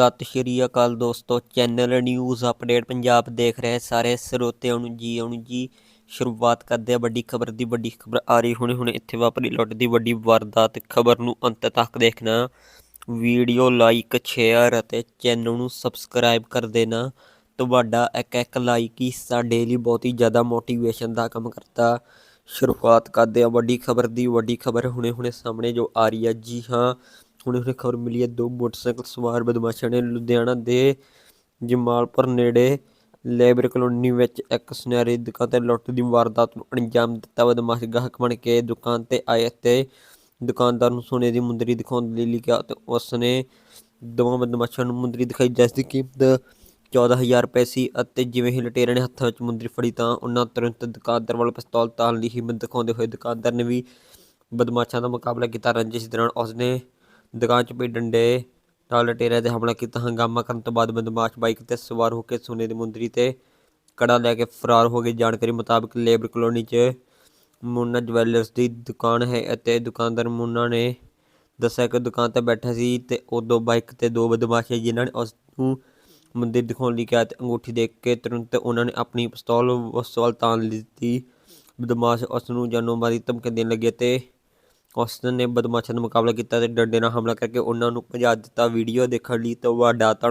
ਸਤਿ ਸ਼੍ਰੀ ਅਕਾਲ ਦੋਸਤੋ, channel news update Punjab ਦੇਖ ਰਹੇ ਸਾਰੇ ਸਰੋਤਿਆਂ ਨੂੰ ਜੀ ਆਉਣ ਜੀ ਸ਼ੁਰੂਆਤ ਕਰਦੇ ਆ ਵੱਡੀ ਖਬਰ ਦੀ, ਵੱਡੀ ਖਬਰ ਆ ਰਹੀ ਹੁਣੇ ਹੁਣੇ ਇੱਥੇ ਵਾਪਰੀ ਲੁੱਟ ਦੀ ਵੱਡੀ ਵਾਰਦਾਤ। ਖਬਰ ਨੂੰ ਅੰਤ ਤੱਕ ਦੇਖਣਾ, ਵੀਡੀਓ ਲਾਈਕ, ਸ਼ੇਅਰ ਅਤੇ ਚੈਨਲ ਨੂੰ ਸਬਸਕ੍ਰਾਈਬ ਕਰ ਦੇਣਾ। ਤੁਹਾਡਾ ਇੱਕ ਇੱਕ ਲਾਈਕ ਹੀ ਸਾਡੇ ਲਈ ਬਹੁਤ ਹੀ ਜ਼ਿਆਦਾ ਮੋਟੀਵੇਸ਼ਨ ਦਾ ਕੰਮ ਕਰਦਾ। ਸ਼ੁਰੂਆਤ ਕਰਦੇ ਆ ਵੱਡੀ ਖਬਰ ਦੀ, ਵੱਡੀ ਖਬਰ ਹੁਣੇ ਹੁਣੇ ਸਾਹਮਣੇ ਜੋ ਆ ਰਹੀ ਹੈ। ਜੀ ਹਾਂ ਹੁਣੇ ਹੁਣੇ ਖਬਰ ਮਿਲੀ ਹੈ, ਦੋ ਮੋਟਰਸਾਈਕਲ ਸਵਾਰ ਬਦਮਾਸ਼ਾਂ ਨੇ ਲੁਧਿਆਣਾ ਦੇ ਜਮਾਲਪੁਰ ਨੇੜੇ ਲੇਬਰ ਕਲੋਨੀ ਵਿੱਚ ਇੱਕ ਸੁਨਹਿਰੀ ਦੁਕਾਨ ਤੇ ਲੁੱਟ ਦੀ ਵਾਰਦਾਤ ਨੂੰ ਅੰਜਾਮ ਦਿੱਤਾ। ਬਦਮਾਸ਼ ਗਾਹਕ ਬਣ ਕੇ ਦੁਕਾਨ ਤੇ ਆਏ ਤੇ ਦੁਕਾਨਦਾਰ ਨੂੰ ਸੋਨੇ ਦੀ ਮੁੰਦਰੀ ਦਿਖਾਉਣ ਲਈ ਲਿਖਿਆ ਤੇ ਉਸ ਨੇ ਦੋਵਾਂ ਬਦਮਾਸ਼ਾਂ ਨੂੰ ਮੁੰਦਰੀ ਦਿਖਾਈ, ਜਿਸ ਦੀ ਕੀਮਤ 14000 ਰੁਪਏ ਸੀ ਅਤੇ ਜਿਵੇਂ ਹੀ ਲਟੇਰਾਂ ਨੇ ਹੱਥਾਂ ਵਿੱਚ ਮੁੰਦਰੀ ਫੜੀ ਤਾਂ ਉਹਨਾਂ ਤੁਰੰਤ ਦੁਕਾਨਦਾਰ ਵੱਲ ਪਿਸਤੌਲ ਤਾਣ ਦੀ ਹਿੰਮਤ ਦਿਖਾਉਂਦੇ ਹੋਏ ਦੁਕਾਨਦਾਰ ਨੇ ਵੀ ਬਦਮਾਸ਼ਾਂ ਦਾ ਮੁਕਾਬਲਾ ਕੀਤਾ। ਰੰਜਿਸ਼ ਦੌਰਾਨ ਉਸਨੇ ਦੁਕਾਨ 'ਚ ਪਈ ਡੰਡੇ ਨਾਲ ਲਟੇਰਿਆਂ 'ਤੇ ਹਮਲਾ ਕੀਤਾ ਹੰਗਾਮਾ ਕਰਨ ਤੋਂ ਬਾਅਦ ਬਦਮਾਸ਼ ਬਾਈਕ ਤੇ ਸਵਾਰ ਹੋ ਕੇ ਸੋਨੇ ਦੀ ਮੁੰਦਰੀ ਤੇ ਕੜਾ ਲੈ ਕੇ ਫਰਾਰ ਹੋ ਗਏ। ਜਾਣਕਾਰੀ ਮੁਤਾਬਕ ਲੇਬਰ ਕਲੋਨੀ 'ਚ ਮੁੰਨਾ ਜਵੈਲਰਸ ਦੀ ਦੁਕਾਨ ਹੈ ਅਤੇ ਦੁਕਾਨਦਾਰ ਮੁੰਨਾ ਨੇ ਦੱਸਿਆ ਕਿ ਦੁਕਾਨ ਤੇ ਬੈਠਾ ਸੀ ਤੇ ਉਦੋਂ ਬਾਈਕ ਤੇ ਦੋ ਬਦਮਾਸ਼ ਸੀ ਜਿਨ੍ਹਾਂ ਨੇ ਉਸ ਨੂੰ ਮੰਦਿਰ ਦਿਖਾਉਣ ਲਈ ਕਿਹਾ ਤੇ ਅੰਗੂਠੀ ਦੇਖ ਕੇ ਤੁਰੰਤ ਉਹਨਾਂ ਨੇ ਆਪਣੀ ਪਿਸਤੌਲ ਉਸ ਵੱਲ ਤਾਣ ਦਿੱਤੀ। ਬਦਮਾਸ਼ ਉਸ ਨੂੰ ਜਾਨੋਂ ਮਾਰੀ ਧਮਕੀ ਦੇਣ ਲੱਗੇ ਤੇ ਉਸ ਨੇ ਬਦਮਾਸ਼ਾਂ ਦਾ ਮੁਕਾਬਲਾ ਕੀਤਾ ਅਤੇ ਡੰਡੇ ਨਾਲ ਹਮਲਾ ਕਰਕੇ ਉਹਨਾਂ ਨੂੰ ਭਜਾ ਦਿੱਤਾ। ਵੀਡੀਓ ਦੇਖਣ ਲਈ ਤੁਹਾਡਾ ਧੰਨਵਾਦ।